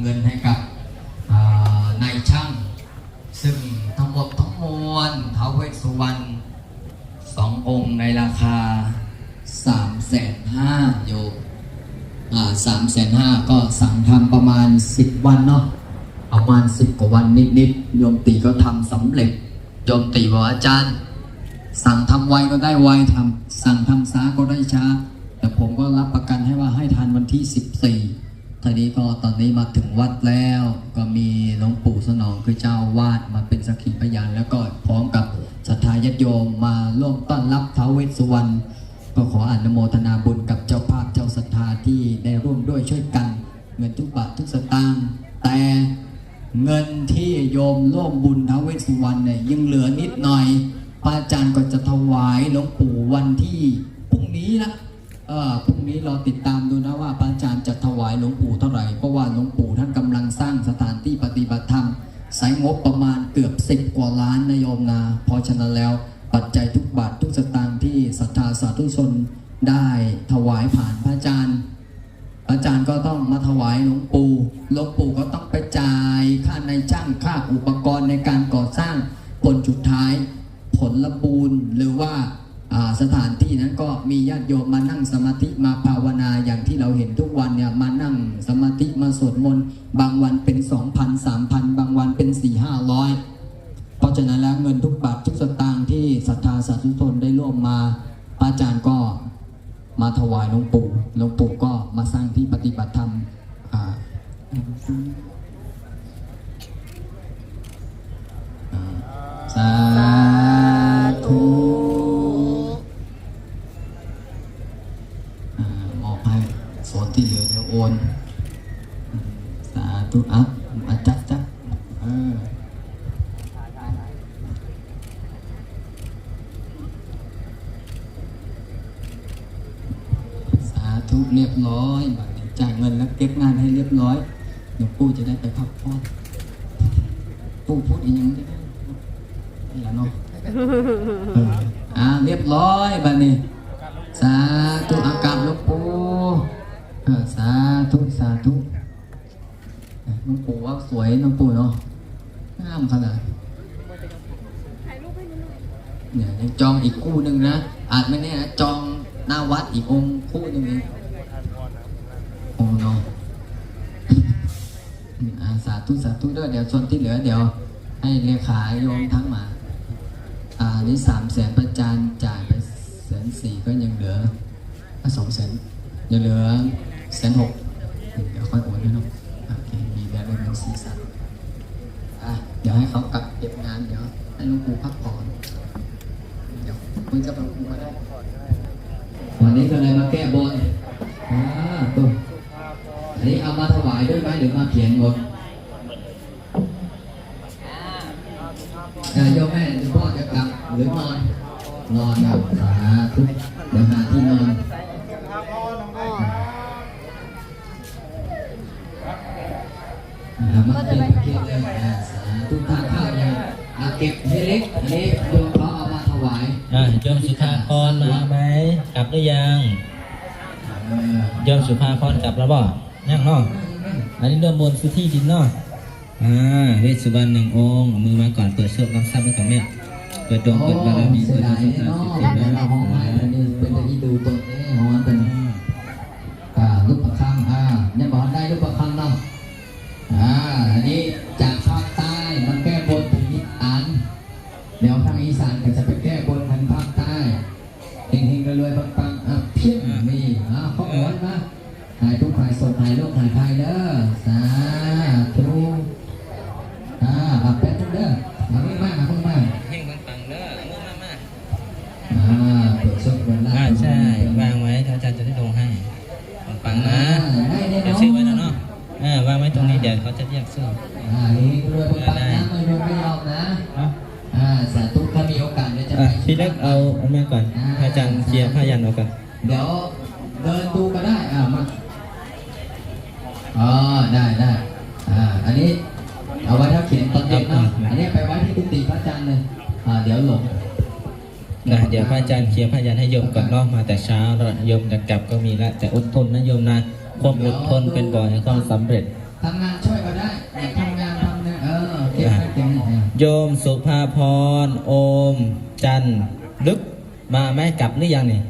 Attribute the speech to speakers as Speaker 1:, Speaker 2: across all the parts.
Speaker 1: เงินให้กับนายช่าง ซึ่งทั้งหมดทั้งมวลเท้าวเวสสุวรรณสององค์ในราคา3ามแสนห้าโยสามแสนห้าก็สั่งทำประมาณ 10 วันเนาะประมาณ 10 กว่าวันนิดๆโยมตีก็ทำสำเร็จโยมตีบอกอาจารย์ สั่งทำไวก็ได้ไวทำสั่งทำช้าก็ได้ช้า แต่ผมก็รับประกันให้ว่าให้ทันวันที่ 14 ทีนี้ก็ตอนนี้มาถึงวัดแล้วก็มีหลวงปู่สนองคือเจ้าวาดมาเป็นสักขีพยานแล้วก็พร้อมกับศรัทธาญาติโยมมาร่วมต้อนรับท้าวเวสสุวรรณก็ขออนุโมทนาบุญกับเจ้าภาพเจ้าศรัทธาที่ได้ร่วมด้วยช่วยกัน เงินทุกบาททุกสตางค์แต่เงินที่โยมร่วมบุญท้าวเวสสุวรรณเนี่ยยังเหลือนิดหน่อยพระอาจารย์ก็จะถวายหลวงปู่วันที่พรุ่งนี้นะ พรุ่งนี้เราติดตามดูนะว่าพระอาจารย์จะถวายหลวงปู่เท่าไหร่เพราะว่าหลวงปู่ท่านกำลังสร้างสถานที่ปฏิบัติธรรมใช้งบประมาณเกือบสิบกว่าล้านนโยมนาเพราะฉะนั้นแล้วปัจจัยทุกบาททุกสตางค์ที่ศรัทธาสาธุชนได้ถวายผ่าน 4 500เพราะฉะนั้นแล้วเงินทุกบาททุกสตางค์ที่ศรัทธาสาธุชนได้ร่วมมาป้าจารย์ก็มาถวายหลวงปู่หลวงปู่ก็มาสร้าง ธุเรียบร้อยจ่ายเงินแล้วเก็บงานให้เรียบร้อยหลวงปู่จะได้ไปพักผ่อนปู่พูดอีกอย่างจะได้นี่แหละเนาะอ่าเรียบร้อยบัดนี้สาธุอากาศหลวงปู่สาธุสาธุหลวงปู่ว่าสวยหลวงปู่เนาะงามขนาดเนี่ยยังจองอีกคู่หนึ่งนะอาจไม่แน่นะจองหน้าวัดอีกองคู่หนึ่งเอง เนาะสาธุสาธุด้วยเดี๋ยวส่วนที่เหลือเดี๋ยว ให้เลขาโยมทั้งมา อ่านี่สามแสนประจานจ่ายไปแสนสี่ก็ยังเหลือสองแสนยังเหลือแสนหกเดี๋ยวค่อยโอนให้เนาะโอเคมีแบบเป็นเงินสี่สันอะเดี๋ยวให้เขากลับเก็บงานเดี๋ยวให้หลุงปู่พักผ่อนเดี๋ยวคุยกับหลวงปู่ก็ได้ วันนี้ก็เลยมาแก้บนอ่าตัวอันนี้เอา มาถวายด้วยไหมหรือมาเขียนบนเออโยมแม่หรือพ่อจะกลับหรือนอนนอนครับสาธุเดี๋ยวหาที่นอนมาเก็บเก็บเลยอ่าสาธุทานข้าวยังอ่าเก็บเล็กอันนี้โยมเขาเอามาถวาย
Speaker 2: อะโยมสุภาพรมาไหมกลับหรือยัง
Speaker 1: เออ
Speaker 2: โยมสุภาพรกลับแล้วบ่ ยังเนาะอันนี้เริ่มบนสุที่ดินเนาะอ่าเวสสุวรรณหนึ่งองค์มือมาก่อนเปิดโชคน้ำซับให้กับแม่เปิดดวงเปิดบารมี
Speaker 1: เสี
Speaker 2: เปิ
Speaker 1: ย
Speaker 2: ด
Speaker 1: ดาย
Speaker 2: สุ
Speaker 1: เนาะ
Speaker 2: ขสิทธิ์
Speaker 1: เว
Speaker 2: นะ
Speaker 1: ลาห้องไม้เป็นตะอีดูตัวนี้ห้องเฏิพระอาจารย์เลยอ่าเดี๋ยวหลง
Speaker 2: นะเดี๋ยวพระอาจารย์เคลียร์พยันให้โยมก่อนเนาะมาแต่เช้าแล้วโยมจะกลับก็มีละแต่อดทนนะโยมนะความอดทนเป็นบ่อแห่งความสำเร็จ
Speaker 1: ทำงานช่วยก็ได้อยากทำงานทำเนี่ยเออเก็บไว้เก็บไว้
Speaker 2: โยมสุภาพรโอม จันทร์ลึกมาไหมกลับหรือยังนี่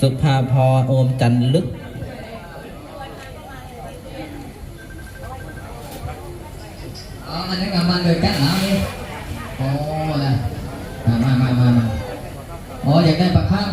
Speaker 2: สุภาพรโอมจันทร์ลึก
Speaker 1: อ๋ออันนี้ก็มาเลยกันเหรอนี่ โอ้นะมามามามามาอ๋ออยากได้ปลาข้าง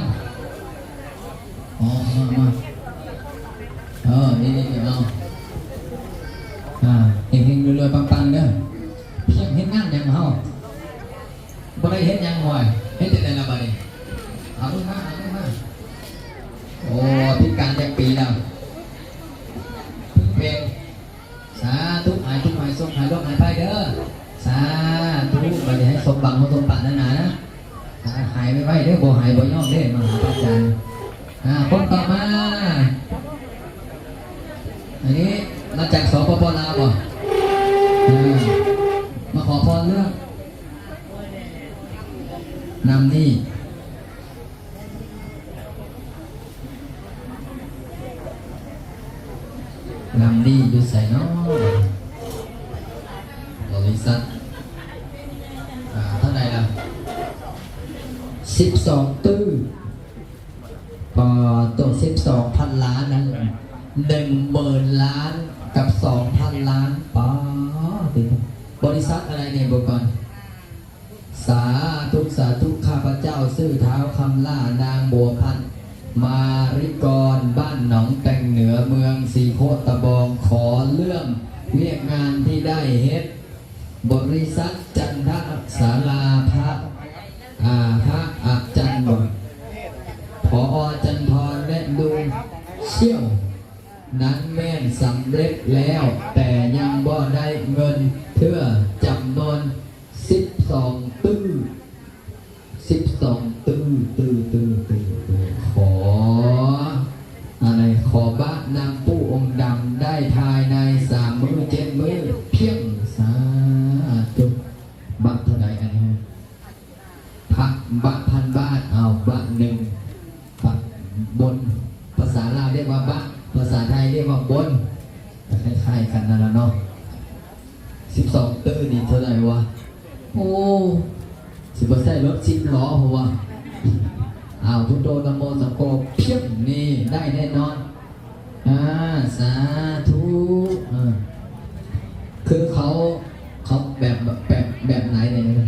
Speaker 1: อ่าคนต่อมา อันนี้มาจากสปปลาวบ่อ่ามาขอพรเรื่องนำนี่ หนึ่งหมื่นล้านกับสองพันล้านป้าบริษัทอะไรเนี่ยบอกก่อน สาธุสาธุข้าพเจ้าซื่อเท้าคำล่านางบัวพัน มาริกรบ้านหนองแตงเหนือเมืองสีโคตะบองขอเรื่องเรียกงานที่ได้เฮ็ดบริษัท แล้วแต่ยังบ่ได้เงิน สองตื้อนี่เท่าไหร่วะ โอ้สิบเปอร์เซ็นต์รถสิบล้อหัวอ้าวพุทโธนโมสังโฆเพียงนี่ได้แน่นอนอ่าสาธุอ่าคือเขาเขาแบบแบบแบบไหนเนี่ย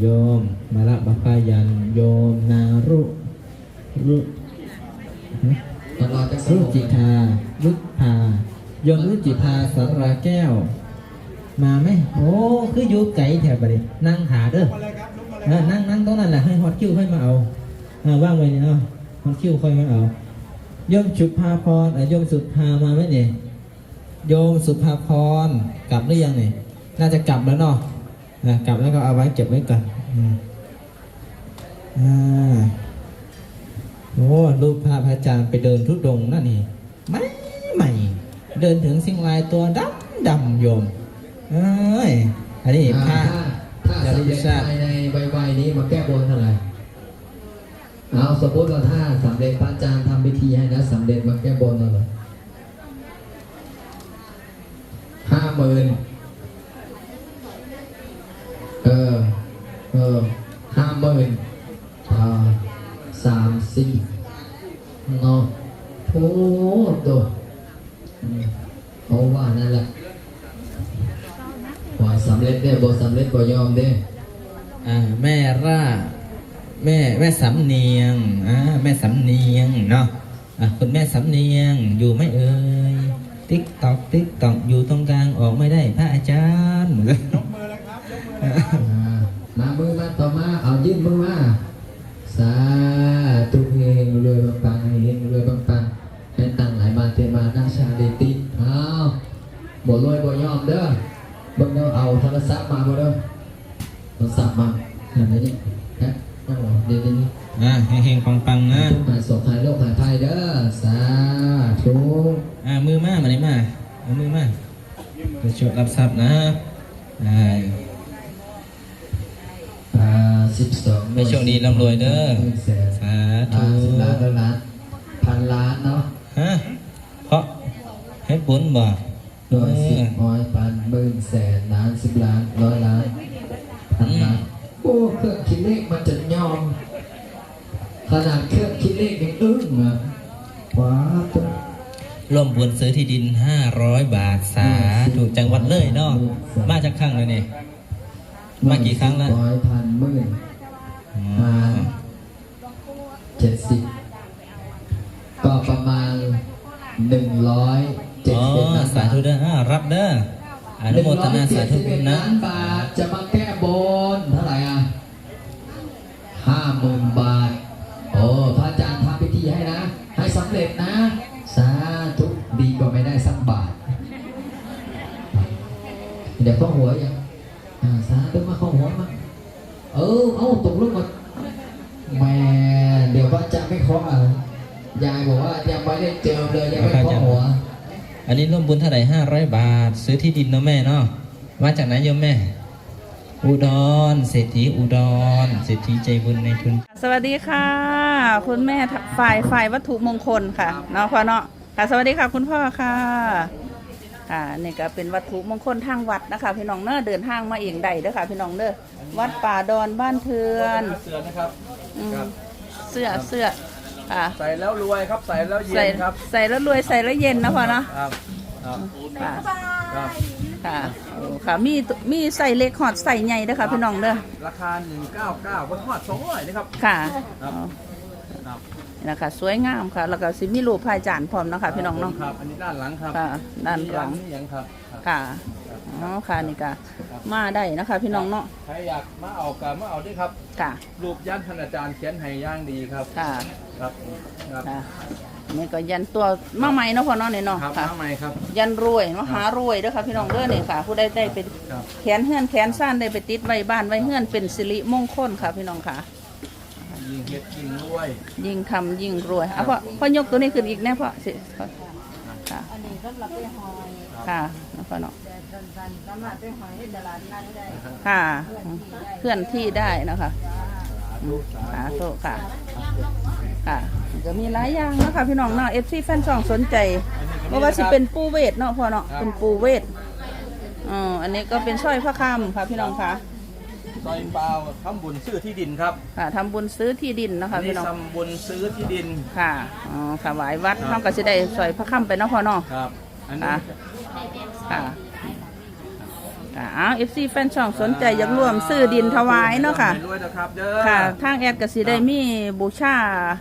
Speaker 2: โยมมาละบัพพายัน โยมนารุรุฮะ
Speaker 1: ตลอดจะส
Speaker 2: รุ
Speaker 1: งบ
Speaker 2: จิทารุพาโยมรุจิทาสราแก้ว มาไหมโอ้คืออยู่ไกลแถวบรินั่งหาเด้อเออนั่งนั่งตรงนั้นแหละให้ฮอตคิวค่อยมาเอาเออว่างไว้เนี่ยเนาะฮอตคิวค่อยมาเอาโยมสุภาพรเอ่อโยมสุภามาไหมเนี่ยโยมสุภาพรกลับหรือยังเนี่ยน่าจะกลับแล้วเนาะ นะกลับแล้วก็เอาไว้เก็บไว้ก่อนอืมอ่าโอ้รูปภาพพระอาจารย์ไปเดินทุดงค์นั่นนี่ไม่ใหม่เดินถึงสิ่งลายตัวดำดำโยมเอ้ยอันนี้
Speaker 1: อ่า
Speaker 2: ผ้า
Speaker 1: ถ้าถ้าสำเร็จภายในใบๆนี้มาแก้บนเท่าไหร่เอาสมมติว่าถ้าสำเร็จพระอาจารย์ทำพิธีให้นะสำเร็จมาแก้บนเท่าไหร่ห้าหมื่น เออ เออห้าหมื่นอ่าสามสี่เนาะโอ้ตัวเอาว่านั่นแหละขอสำเร็จได้บ่สำเร็จบ่ยอมเด้
Speaker 2: อ่าแม่ร่า แม่แม่สำเนียงอ่าแม่สำเนียงเนาะอะคุณแม่สำเนียงอยู่ไหม่เอ่ยติ๊กตอกติ๊กตอกอยู่ตรงกลางออกไม่ได้พระอาจารย์
Speaker 1: มามือมาต่อมาเอายื่นมือมาสาธุเฮงรวยปังๆเฮงรวยปังๆให้ตังไหลมาเทมานาชาเดติเอาบ่รวยบ่ยอมเด้อเบิ่งเด้อเอาโทรศัพท์มาบ่เด้อโทรศัพท์มาเห็นไหมนี่ฮะเอาเดี๋ยวนี้
Speaker 2: อ่าเฮงๆปังๆนะ
Speaker 1: ทุกหายโศกหายโรคหายภัยเด้อสาธุธุ
Speaker 2: อ่ามือมามาไหนมาเอามือมาไปชดรับทรัพย์นะอ่า
Speaker 1: อ่า สิบสอง
Speaker 2: ให้โชคดีร่ำรวยเด้อ
Speaker 1: แสน
Speaker 2: สาธุ
Speaker 1: อ่าสิบล้านร้อยล้านพันล้านเนาะ
Speaker 2: ฮะเพราะเฮ็ดบุญบ่
Speaker 1: ร้อยสิบร้อยพันหมื่นแสนล้านสิบล้านร้อยล้านพันล้านโอ้เครื่องคิดเลขมันจะยอมขนาดเครื่องคิดเลขยังอึ้งอะว้าวตัว
Speaker 2: ร่วมบุญซื้อที่ดิน 500 บาทสาถูกจังหวัดเลยเนาะมาจากครั้งเลยนี่ มากี่ครั้งแล้ว
Speaker 1: ร้อยพันหมื่น
Speaker 2: อ๋อ
Speaker 1: มาเจ็ดสิบก็ประมาณหนึ่งร้อยเจ็ด
Speaker 2: อ๋อ
Speaker 1: สิบล้าน
Speaker 2: สาธุเด้ออ่ารับเด้ออนุโมทนาสาธุบุญนะ
Speaker 1: ล้านบาทจะมาแก้บนเท่าไหร่อะห้าหมื่นบาท โอ้พระอาจารย์ทำพิธีให้นะ ให้สำเร็จนะ สาธุดีกว่าไม่ได้สักบาท เดี๋ยวเข้าหัวยัง อ่าสาธุมาเข้าหัวมาเออเอาตกลงมาแหม่เดี๋ยวพระอาจารย์ไม่เคาะอะยายบอกว่ายังไม่ได้เจอเลยยังไม่เคาะหัว
Speaker 2: อันนี้ร่วมบุญเท่าไหร่500บาท ซื้อที่ดินเนาะแม่เนาะมาจากไหนโยมแม่ อุดรเศรษฐีอุดรเศรษฐีใจบุญในทุน
Speaker 3: สวัสดีค่ะ คุณแม่ฝ่ายฝ่ายวัตถุมงคลค่ะเนาะพ่อเนาะค่ะสวัสดีค่ะคุณพ่อค่ะ ค่ะนี่ก็เป็นวัตถุมงคลทางวัดนะคะ พี่น้องเนอเดินทางมาเองใดเด้อค่ะ พี่น้องเด้อวัดป่าดอนบ้านเทือน
Speaker 4: เสือนะครับ
Speaker 3: อืม
Speaker 4: ครับ
Speaker 3: เสื้อเสื้อค่ะ
Speaker 4: ใส่แล้วรวยครับใส่แล้วเย็
Speaker 3: ใส่
Speaker 4: นครับ
Speaker 3: ใส่แล้วรวยใส่แล้วเย็นนะพ่อเนาะ
Speaker 4: ครับครับ
Speaker 3: ค่ะ
Speaker 4: ครับ
Speaker 3: ค่ะโอ้ค่ะมีมีใส่เล็กหอดใส่ใหญ่เด้อค่ะ พี่น้องเด้อ
Speaker 4: ราคา 199บนทอด200นะครับ
Speaker 3: ค่ะ
Speaker 4: ครับ
Speaker 3: อ๋อ
Speaker 4: ครับ
Speaker 3: นี่นะคะสวยงามค่ะ แล้วก็สิมีรูปพระอาจารย์พร้อมเนาะคะพี่น้องเนาะ
Speaker 4: ครับอันนี้ด้านหลังครับ
Speaker 3: ค่ะด้านหลัง
Speaker 4: นี่ยังครับครับ
Speaker 3: ค่ะอ๋อค่ะนี่ก็มาได้นะคะพี่น้องเนาะ
Speaker 4: ใครอยากมาเอากับมาเอาด้วยครับ
Speaker 3: ค่ะ
Speaker 4: รูปยันท่านอาจารย์เขียนให้ย่างดีครับ
Speaker 3: ค่ะ
Speaker 4: ครับครับ
Speaker 3: ค่ะนี่ก็ยันตัวมาใหม่เนาะพ่อเนาะนี่เนาะ
Speaker 4: ครับ
Speaker 3: ค่ะ
Speaker 4: มาใหม่ครับ
Speaker 3: ยันรวยมหารวยเด้อค่ะพี่น้องเด้อนี่ค่ะ ผู้ใดได้เป็น
Speaker 4: ครับ
Speaker 3: แขนเฮือนแขนซ่านได้ไปติดไว้บ้านไว้เฮือนเป็นสิริมงคลค่ะพี่น้องค่ะ
Speaker 4: ยิงเฮ็ดยิงรวย
Speaker 3: ยิ่งทำยิ่งรวยอะพ่อพ่อยกตัวนี้ขึ้นอีกแน่พ่อสิพ่อค่ะค่ะแล้วพ่อเนาะค่ะเคลื่อนที่ได้นะคะอืมสาธุค่ะ ค่ะจะมีหลายอย่างเนาะคะพี่น้องเนาะเอฟซีแฟนช่องสนใจเพราะว่าสิเป็นปูเวทเนาะพ่อเนาะเป็นปูเวทอ๋ออันนี้ก็เป็นสร้อยพระคำค่ะพี่น้องค่ะ
Speaker 4: ซอยเปล่าทำบุญซื้อที่ดินครับ
Speaker 3: ค่ะทำบุญซื้อที่ดินเนาะ
Speaker 4: อั
Speaker 3: คะ
Speaker 4: นนี้
Speaker 3: พี่น้อง
Speaker 4: ทำบุญซื้อที่ดิน
Speaker 3: ค่ะ อ๋อค่ะไหวายวัดเขาก็จะได้สร้อยพระคำไปเนาะพ่อเนาะ
Speaker 4: ครับ อันนี้
Speaker 3: ค่ะ ค่ะ ค่ะอ้าวเอฟซีแฟนช่องสนใจอยากร่วมซื้อดินถวายเนาะค่ะ
Speaker 4: รวยนะครับเด้อ
Speaker 3: ค่ะ ทางแอดกสิได้มีบูชา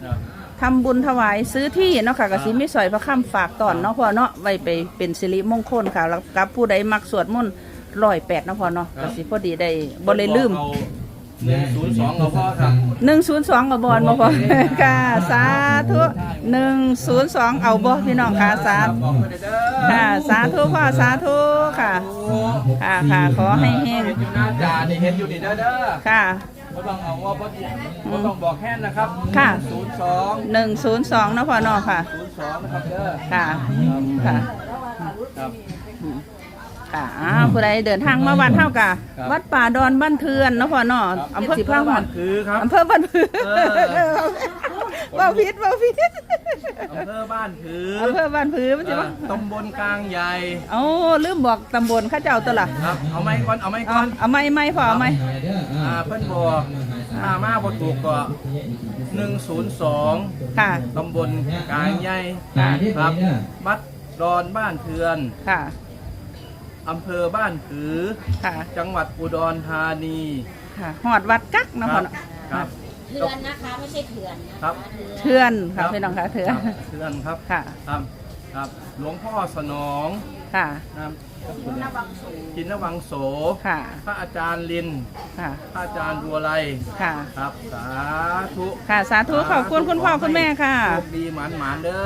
Speaker 4: ครับ
Speaker 3: ทำบุญถวายซื้อที่เนาะค่ะกสิมีสอยพระคำฝากตอนเนาะพ่อเนาะไว้ไปเป็นสิริมงคลค่ะแล้วกับผู้ใดมักสวดมนต์ ร้อยแปดเนาะพ่อเนาะกสิพอดีได้บ่เลยลืม
Speaker 4: หนึ่งศูนย์สองเราพ่อครับ
Speaker 3: หนึ่งศูนย์สองกับบอลมาพอค่ะสาธุหนึ่งศูนย์สองเอาบ่พี่น้องค่ะสาธุ
Speaker 4: บอกไปเด้อ
Speaker 3: ค่ะสาธุพ่อสาธุค่ะค่ะค่ะขอให้แห้ง
Speaker 4: เห็นอยู่หน้าจานี่เห็นอยู่นี่เด้อเด้อ
Speaker 3: ค่ะ
Speaker 4: ไม่ต้องเอาว่าบ่บ่ต้องบอกแค่นะครับ
Speaker 3: ค่ะ
Speaker 4: ศูนย์สอง
Speaker 3: หนึ่งศูนย์สองนาะพ่อเนาะค่ะ
Speaker 4: ศูนย์สองนะครับเด้อ
Speaker 3: ค่ะค่ะ
Speaker 4: ครับ
Speaker 3: ค่ะอ้าวผู้ใดเดินทางมาวัดเท่ากับ
Speaker 4: ครับ
Speaker 3: วัดป่าดอนบ้านเทือนเนาะพ่อเนาะอำเภอสิบห้าห
Speaker 4: บ้า
Speaker 3: อน
Speaker 4: นคือครับ
Speaker 3: อำเภอบ้านพือ
Speaker 4: เออ
Speaker 3: ว่าพิษว่าพิษ
Speaker 4: อำเภอบ้านคือ
Speaker 3: อำเภอบ้านพือมันสิว่า
Speaker 4: ตำบลกลางใหญ่
Speaker 3: เอ้าลืมบอกตำบลเข้าเจ้าตัวละ
Speaker 4: ครับ เอาไม้ก่อน เอาไม้
Speaker 3: เอา
Speaker 4: ก่อน
Speaker 3: เอาไม่ไม่พอเอาไม่
Speaker 4: อ่า เพิ่นบอกมามาบ่ถูกก็หนึ่งศูนย์สอง
Speaker 3: ค่ะ
Speaker 4: ตำบลกลางใหญ่
Speaker 2: ค่ะ
Speaker 4: ครับวัดดอนบ้านเทือน
Speaker 3: ค่ะ
Speaker 4: อำเภอบ้านผือ
Speaker 3: ค่ะ
Speaker 4: จังหวัดอุดรธานี
Speaker 3: ค่ะหอดวัดกักเนาะ
Speaker 4: ค
Speaker 3: พ่อ
Speaker 4: รับ
Speaker 3: เนาะ
Speaker 4: ครับ
Speaker 5: เถื่อนนะคะ ไม่ใช่เถื่อนนะครับเถื่อน
Speaker 3: เทือนค่ะพี่น้องค่ะเทือน
Speaker 4: ครับเทือนครับ
Speaker 3: ค่ะ
Speaker 4: ครับครับหลวงพ่อสนอง
Speaker 3: ค่ะ
Speaker 4: นะครับจินวังโส
Speaker 3: ค่ะ
Speaker 4: พระอาจารย์ลิน
Speaker 3: ค่ะ
Speaker 4: พระอาจารย์บัวไล
Speaker 3: ค่ะ
Speaker 4: ครับ สาธุ
Speaker 3: ค่ะ สาธุขอบคุณคุณพ่อคุณแม่ค่ะ
Speaker 4: โชคดีหมานหมานๆเด้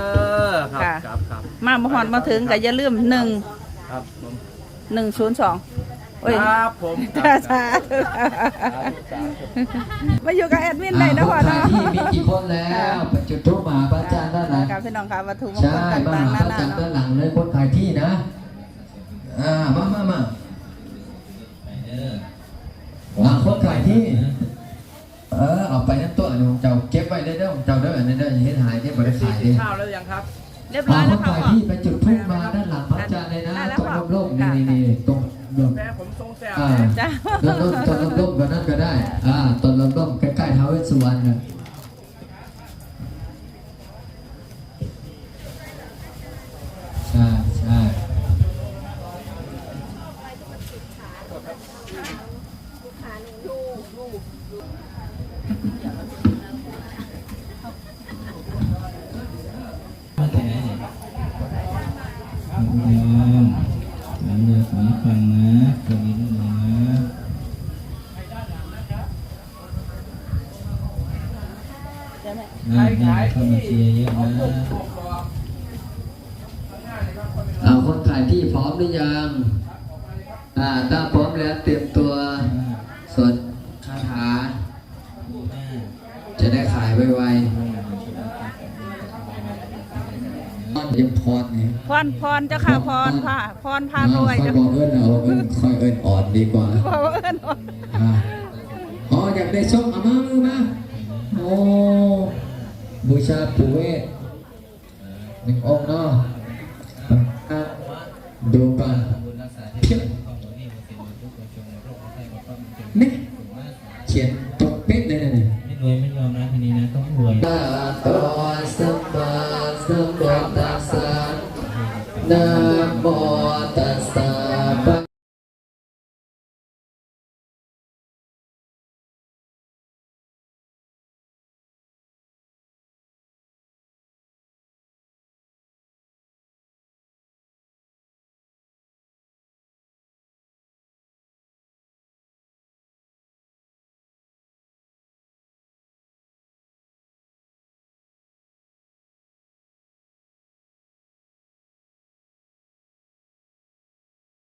Speaker 4: อครับ
Speaker 3: ค่ะ
Speaker 4: ครับครับ
Speaker 3: มาบ่หอดมาถึงก็อย่าลืมหนึ่ง
Speaker 4: ครับผม
Speaker 3: หนึ่งศูนย์สองโอ้ย
Speaker 4: ครับผม
Speaker 3: ค่ะสาธุ
Speaker 4: สาธุสาธุ
Speaker 3: มาอยู่กับแอดมินได้นะพ่อ
Speaker 1: อ่า
Speaker 3: เนาะ
Speaker 1: ผู้ชายที่มีกี่คนแล้วไปจุดทูปหาพระอาจารย์ด้านหลัง
Speaker 3: กับพี่น้องค่ะวัตถุมง
Speaker 1: ใช่
Speaker 3: คล
Speaker 1: มา
Speaker 3: ต่าง
Speaker 1: หา
Speaker 3: ๆ
Speaker 1: พ
Speaker 3: นา
Speaker 1: ระ
Speaker 3: นา
Speaker 1: จันทร์ด้าน
Speaker 3: เนาะ
Speaker 1: หลังเลยคนขายที่นะอ่ามามามาอ่าคนขายที่ เออเอาไปนั่นตัวอันนี้ของเจ้าเก็บไว้เด้อเด้อของเจ้าเด้ออันนี้เด้ออย่าให้หายได้บ่ได้
Speaker 4: ซี
Speaker 1: ขาย
Speaker 4: กิ
Speaker 1: เด้
Speaker 4: น
Speaker 1: อ
Speaker 4: ข้าวแล้วยังครับ
Speaker 3: เรียบร้อ
Speaker 1: อ่ายค
Speaker 3: แล้ว
Speaker 1: น
Speaker 3: ค่ะ
Speaker 1: ขาย
Speaker 3: พ่อ
Speaker 1: ที่ไปจุดธูปมาด้านหลังพระจันทร์เลยนะ
Speaker 3: ได้แล้ว
Speaker 1: ตรง
Speaker 3: ค่ะ
Speaker 1: ร่มๆนี่นี่นี่ตรงร่ม
Speaker 4: แม่ผมทรงแซว
Speaker 1: อ่า
Speaker 3: จ้า
Speaker 1: ต้นร่มต้นร่มก็นั่นก็ได้ อ่าต้นร่มๆใกล้ๆท้าวเวสสุวรรณน่ะใช่ใช่
Speaker 2: มาแต่ไหนเนี่ยยอมสามเดือนสามพันนะตรงนี้นะ
Speaker 3: ได้ไหม
Speaker 2: น่าน่าเข้ามาเชียร์เยอะนะ
Speaker 1: เอาคนขายที่พร้อมหรือยัง อ่าถ้าพร้อมแล้วเตรียมตัวสวดคาถา จะได้ขายไวๆ ตอนยังพรเนี่ย
Speaker 3: พรพรเจ้าค่ะพรพาพรพารวย
Speaker 1: ค่อย
Speaker 3: เจ้า
Speaker 1: บอกเอิญเอาเอิญค่อยเอิญอ่อนดีกว่า
Speaker 3: บอกว่าเอิ้นว่า
Speaker 1: อ่าอ๋ออยากได้ส้มเอามามือมาโอ้บูชาปู่เวทหนึ่งองค์เนาะอะดูก่อ na bo